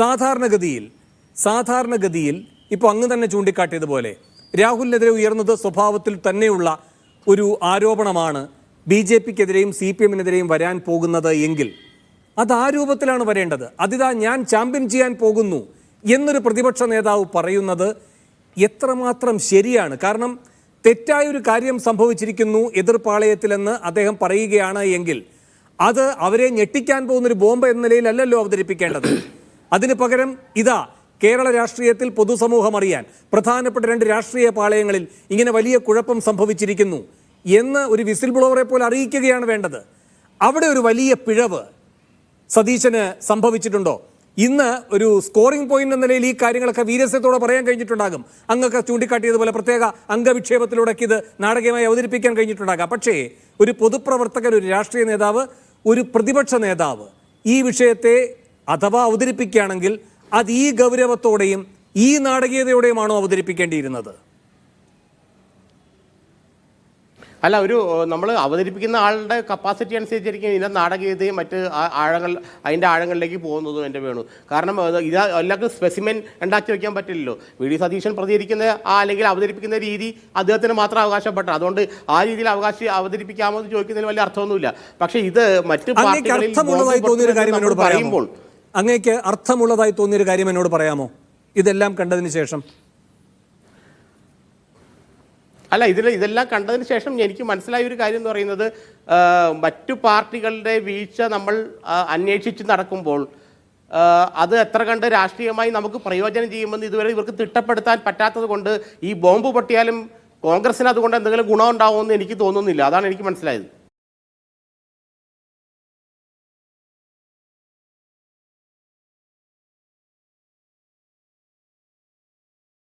സാധാരണഗതിയിൽ സാധാരണഗതിയിൽ ഇപ്പോൾ അങ്ങ് തന്നെ ചൂണ്ടിക്കാട്ടിയതുപോലെ രാഹുലിനെതിരെ ഉയർന്നത് സ്വഭാവത്തിൽ തന്നെയുള്ള ഒരു ആരോപണമാണ് ബി ജെ പിക്കെതിരെയും സി പി എമ്മിനെതിരെയും വരാൻ പോകുന്നത് എങ്കിൽ അത് ആ രൂപത്തിലാണ് വരേണ്ടത്. അതിതാ ഞാൻ ചാമ്പ്യൻ ചെയ്യാൻ പോകുന്നു എന്നൊരു പ്രതിപക്ഷ നേതാവ് പറയുന്നത് എത്രമാത്രം ശരിയാണ്? കാരണം തെറ്റായ ഒരു കാര്യം സംഭവിച്ചിരിക്കുന്നു എതിർപ്പാളയത്തിലെന്ന് അദ്ദേഹം പറയുകയാണ് എങ്കിൽ അത് അവരെ ഞെട്ടിക്കാൻ പോകുന്നൊരു ബോംബ് എന്ന നിലയിലല്ലല്ലോ അവതരിപ്പിക്കേണ്ടത്. അതിന് പകരം ഇതാ കേരള രാഷ്ട്രീയത്തിൽ പൊതുസമൂഹം അറിയാൻ പ്രധാനപ്പെട്ട രണ്ട് രാഷ്ട്രീയ പാളയങ്ങളിൽ ഇങ്ങനെ വലിയ കുഴപ്പം സംഭവിച്ചിരിക്കുന്നു എന്ന് ഒരു വിസിൽ ബ്ലോവറെ പോലെ അറിയിക്കുകയാണ് വേണ്ടത്. അവിടെ ഒരു വലിയ പിഴവ് സതീശന് സംഭവിച്ചിട്ടുണ്ടോ? ഇന്ന് ഒരു സ്കോറിംഗ് പോയിന്റ് എന്ന നിലയിൽ ഈ കാര്യങ്ങളൊക്കെ വീരസ്യത്തോടെ പറയാൻ കഴിഞ്ഞിട്ടുണ്ടാകും. അങ്ങൊക്കെ ചൂണ്ടിക്കാട്ടിയതുപോലെ പ്രത്യേക അംഗവിക്ഷേപത്തിലൂടെ ഇത് നാടകീയമായി അവതരിപ്പിക്കാൻ കഴിഞ്ഞിട്ടുണ്ടാകാം. പക്ഷേ ഒരു പൊതുപ്രവർത്തകൻ ഒരു രാഷ്ട്രീയ നേതാവ് ഒരു പ്രതിപക്ഷ നേതാവ് ഈ വിഷയത്തെ അഥവാ അവതരിപ്പിക്കുകയാണെങ്കിൽ അത് ഈ ഗൗരവത്തോടെയും ഈ നാടകീയതയോടെയുമാണോ അവതരിപ്പിക്കേണ്ടിയിരുന്നത്? അല്ല ഒരു നമ്മൾ അവതരിപ്പിക്കുന്ന ആളുടെ കപ്പാസിറ്റി അനുസരിച്ചിരിക്കും ഇതിന്റെ നാടകീയതയും മറ്റ് ആഴങ്ങൾ അതിന്റെ ആഴങ്ങളിലേക്ക് പോകുന്നതും എന്റെ വേണു. കാരണം ഇത് എല്ലാവർക്കും സ്പെസിമെൻ ഉണ്ടാക്കി വയ്ക്കാൻ പറ്റില്ലല്ലോ. വി ഡി സതീശൻ പ്രതികരിക്കുന്ന ആ അല്ലെങ്കിൽ അവതരിപ്പിക്കുന്ന രീതി അദ്ദേഹത്തിന് മാത്രം അവകാശപ്പെട്ട. അതുകൊണ്ട് ആ രീതിയിൽ അവകാശം അവതരിപ്പിക്കാമോ എന്ന് ചോദിക്കുന്നതിന് വലിയ അർത്ഥമൊന്നുമില്ല. പക്ഷേ ഇത് മറ്റ് പാർട്ടികളിൽ പറയുമ്പോൾ അങ്ങേക്ക് അർത്ഥമുള്ളതായി തോന്നിയൊരു കാര്യം എന്നോട് പറയാമോ? ഇതെല്ലാം കണ്ടതിന് ശേഷം. അല്ല ഇതിൽ ഇതെല്ലാം കണ്ടതിന് ശേഷം എനിക്ക് മനസ്സിലായ ഒരു കാര്യം എന്ന് പറയുന്നത് മറ്റു പാർട്ടികളുടെ വീഴ്ച നമ്മൾ അന്വേഷിച്ച് നടക്കുമ്പോൾ അത് എത്ര കണ്ട് രാഷ്ട്രീയമായി നമുക്ക് പ്രയോജനം ചെയ്യുമെന്ന് ഇതുവരെ ഇവർക്ക് തിട്ടപ്പെടുത്താൻ പറ്റാത്തത് കൊണ്ട് ഈ ബോംബ് പൊട്ടിയാലും കോൺഗ്രസിന് അതുകൊണ്ട് എന്തെങ്കിലും ഗുണമുണ്ടാവുമെന്ന് എനിക്ക് തോന്നുന്നില്ല. അതാണ് എനിക്ക് മനസ്സിലായത്.